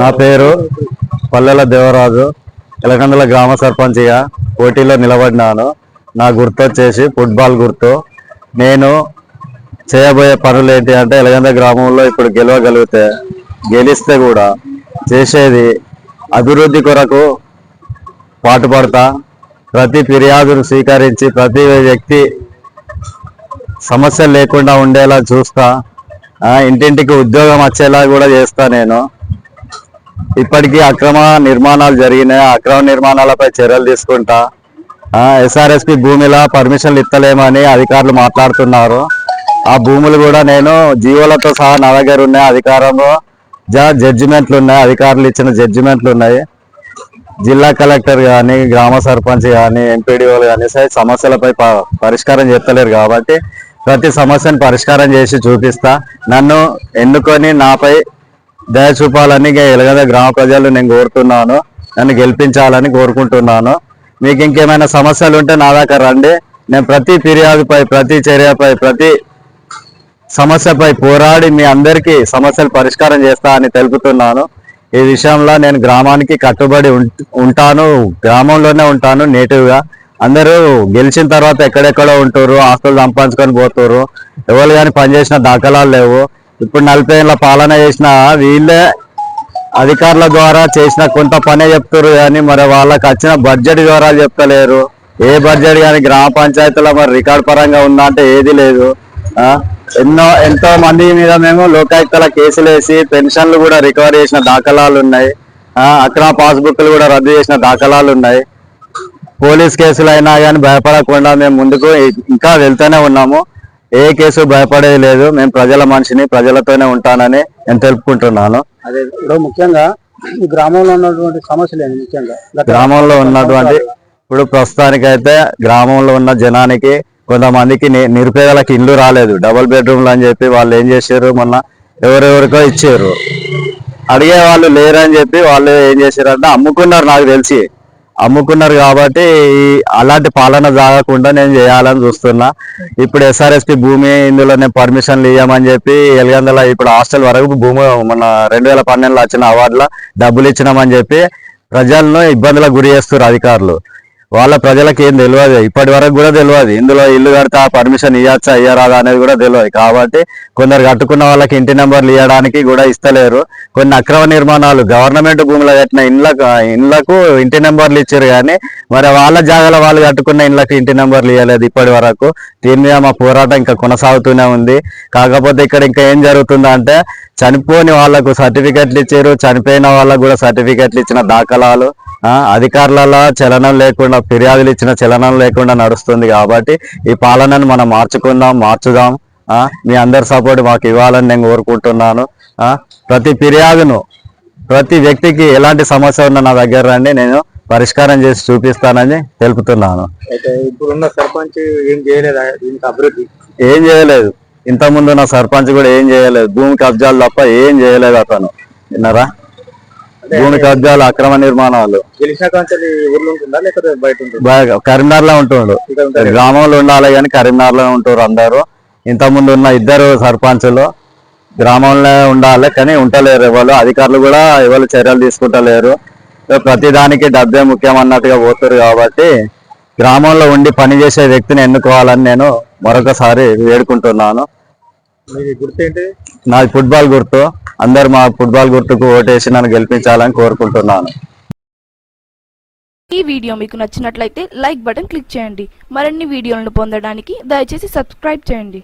నా పేరు పల్లెల దేవరాజు ఎలకందల గ్రామ సర్పంచ్గా పోటీలో నిలబడినాను. నా గుర్తు వచ్చేసి ఫుట్బాల్ గుర్తు. నేను చేయబోయే పనులు ఏంటి అంటే ఎలగంద గ్రామంలో ఇప్పుడు గెలవగలిగితే గెలిస్తే కూడా చేసేది అభివృద్ధి కొరకు పాటుపడతా ప్రతి ఫిర్యాదును స్వీకరించి ప్రతి వ్యక్తి సమస్య లేకుండా ఉండేలా చూస్తా ఇంటింటికి ఉద్యోగం వచ్చేలా కూడా చేస్తా నేను. ఇప్పటికీ అక్రమ నిర్మాణాలు జరిగినాయి. అక్రమ నిర్మాణాలపై చర్యలు తీసుకుంటా. ఎస్ఆర్ఎస్పి భూమిలో పర్మిషన్లు ఇస్తలేమని అధికారులు మాట్లాడుతున్నారు. ఆ భూములు కూడా నేను జీవోలతో సహా నా దగ్గర ఉన్నాయి. అధికారంలో జడ్జిమెంట్లు ఉన్నాయి. అధికారులు ఇచ్చిన జడ్జిమెంట్లు ఉన్నాయి. జిల్లా కలెక్టర్ కానీ గ్రామ సర్పంచ్ కానీ ఎంపీడీఓలు కానీ సరే సమస్యలపై ప- పరిష్కారం చెప్తలేరు కాబట్టి ప్రతి సమస్యను పరిష్కారం చేసి చూపిస్తా. నన్ను ఎన్నుకొని నాపై దయ చూపాలని ఇక ఎలగద గ్రామ ప్రజలు నేను కోరుతున్నాను. నన్ను గెలిపించాలని కోరుకుంటున్నాను. మీకు ఇంకేమైనా సమస్యలు ఉంటే నా దాకా రండి. నేను ప్రతి ఫిర్యాదుపై ప్రతి చర్యపై ప్రతి సమస్యపై పోరాడి మీ అందరికీ సమస్యలు పరిష్కారం చేస్తా అని తెలుపుతున్నాను. ఈ విషయంలో నేను గ్రామానికి కట్టుబడి ఉం- ఉంటాను. గ్రామంలోనే ఉంటాను నేటివ్గా. అందరూ గెలిచిన తర్వాత ఎక్కడెక్కడో ఉంటారు. ఆస్తులు సంపాదించుకొని పోతారు. ఎవరు కానీ పనిచేసిన దాఖలాలు లేవు. ఇప్పుడు నలభై ఏళ్ళ పాలన చేసిన వీళ్ళే అధికారుల ద్వారా చేసిన కొంత పనే చెప్తారు కానీ మరి వాళ్ళకి వచ్చిన బడ్జెట్ వివరాలు చెప్తలేరు. ఏ బడ్జెట్ కానీ గ్రామ పంచాయతీలో మరి రికార్డ్ పరంగా ఉందా అంటే ఏది లేదు. ఎన్నో ఎంతో మంది మీద మేము లోకాయుక్తల కేసులు వేసి పెన్షన్లు కూడా రికవర్ చేసిన దాఖలాలు ఉన్నాయి. అక్రమ పాస్బుక్లు కూడా రద్దు చేసిన దాఖలాలు ఉన్నాయి. పోలీస్ కేసులు అయినా కానీ భయపడకుండా మేము ముందుకు ఇంకా వెళ్తూనే ఉన్నాము. ఏ కేసు భయపడేది లేదు. మేము ప్రజల మనిషిని ప్రజలతోనే ఉంటానని నేను తెలుపుకుంటున్నాను. అదే ఇప్పుడు ముఖ్యంగా గ్రామంలో ఉన్నటువంటి సమస్యలు ముఖ్యంగా గ్రామంలో ఉన్నటువంటి ఇప్పుడు ప్రస్తుతానికైతే గ్రామంలో ఉన్న జనానికి కొంతమందికి నిరుపేదలకు ఇల్లు రాలేదు. డబుల్ బెడ్రూమ్లు అని చెప్పి వాళ్ళు ఏం చేశారు? మొన్న ఎవరెవరికో ఇచ్చారు. అడిగే వాళ్ళు లేరని చెప్పి వాళ్ళు ఏం చేశారు అంటే అమ్ముకున్నారు నాకు తెలిసి. అమ్ముకున్నారు కాబట్టి ఈ- అలాంటి పాలన జాగకుండా నేను చేయాలని చూస్తున్నా. ఇప్పుడు ఎస్ఆర్ఎస్పి భూమి ఇందులో నేను పర్మిషన్లు ఇవ్వమని చెప్పి ఎలగందల ఇప్పుడు హాస్టల్ వరకు భూమి మన రెండు వేల పన్నెండులో వచ్చిన అవార్డులో డబ్బులు ఇచ్చినామని చెప్పి ప్రజలను ఇబ్బందులకు గురి చేస్తారు అధికారులు. వాళ్ళ ప్రజలకు ఏం తెలియదు ఇప్పటి వరకు కూడా తెలియదు ఇందులో ఇల్లు కడితే ఆ పర్మిషన్ ఇవ్వచ్చా ఇయ్యరాదా అనేది కూడా తెలియదు కాబట్టి కొందరు కట్టుకున్న వాళ్ళకి ఇంటి నెంబర్లు ఇవ్వడానికి కూడా ఇస్తలేరు. కొన్ని అక్రమ నిర్మాణాలు గవర్నమెంట్ భూములు కట్టిన ఇండ్లకు ఇండ్లకు ఇంటి నెంబర్లు ఇచ్చారు కానీ మరి వాళ్ళ జాగాలో వాళ్ళు కట్టుకున్న ఇండ్లకు ఇంటి నెంబర్లు ఇవ్వలేదు ఇప్పటి వరకు. దీని మీద మా పోరాటం ఇంకా కొనసాగుతూనే ఉంది. కాకపోతే ఇక్కడ ఇంకా ఏం జరుగుతుందంటే చనిపోని వాళ్ళకు సర్టిఫికెట్లు ఇచ్చారు. చనిపోయిన వాళ్ళకు కూడా సర్టిఫికెట్లు ఇచ్చిన దాఖలాలు. అధికారులలో చలనం లేకుండా ఫిర్యాదులు ఇచ్చిన చలనం లేకుండా నడుస్తుంది కాబట్టి ఈ పాలనను మనం మార్చుకుందాం మార్చుదాం. ఆ, మీ అందరి సపోర్ట్ మాకు ఇవ్వాలని నేను కోరుకుంటున్నాను. ఆ, ప్రతి ఫిర్యాదును ప్రతి వ్యక్తికి ఎలాంటి సమస్య ఉన్నా నా దగ్గర రండి నేను పరిష్కారం చేసి చూపిస్తానని తెలుపుతున్నాను. ఇప్పుడున్న సర్పంచ్ ఏం చేయలేదా అభివృద్ధి? ఏం చేయలేదు. ఇంతకుముందు నా సర్పంచ్ కూడా ఏం చేయలేదు. భూమి కబ్జాలు తప్ప ఏం చేయలేదు అతను. విన్నారా? భూమి కబ్జాలు అక్రమ నిర్మాణాలు. కరీంనగర్లో ఉంటుండు. ఇక్కడ ఉంటారు గ్రామంలో ఉండాలి కానీ కరీంనగర్లో ఉంటారు అందరూ. ఇంతకుముందు ఉన్న ఇద్దరు సర్పంచులు గ్రామంలో ఉండాలి కానీ ఉంటలేరు ఎవరు. అధికారులు కూడా ఎవరు చర్యలు తీసుకుంటలేరు. ప్రతి దానికి డబ్బే ముఖ్యం అన్నట్టుగా పోతారు కాబట్టి గ్రామంలో ఉండి పనిచేసే వ్యక్తిని ఎన్నుకోవాలని నేను మరొకసారి వేడుకుంటున్నాను. మీది నాది ఫుట్బాల్ గుర్తు. అందరు మా ఫుట్బాల్ గుర్తుకు ఓటేసి నన్ను గెలిపించాలని కోరుకుంటున్నాను. ఈ వీడియో మీకు నచ్చినట్లయితే లైక్ బటన్ క్లిక్ చేయండి. మరిన్ని వీడియోలను పొందడానికి దయచేసి సబ్స్క్రైబ్ చేయండి.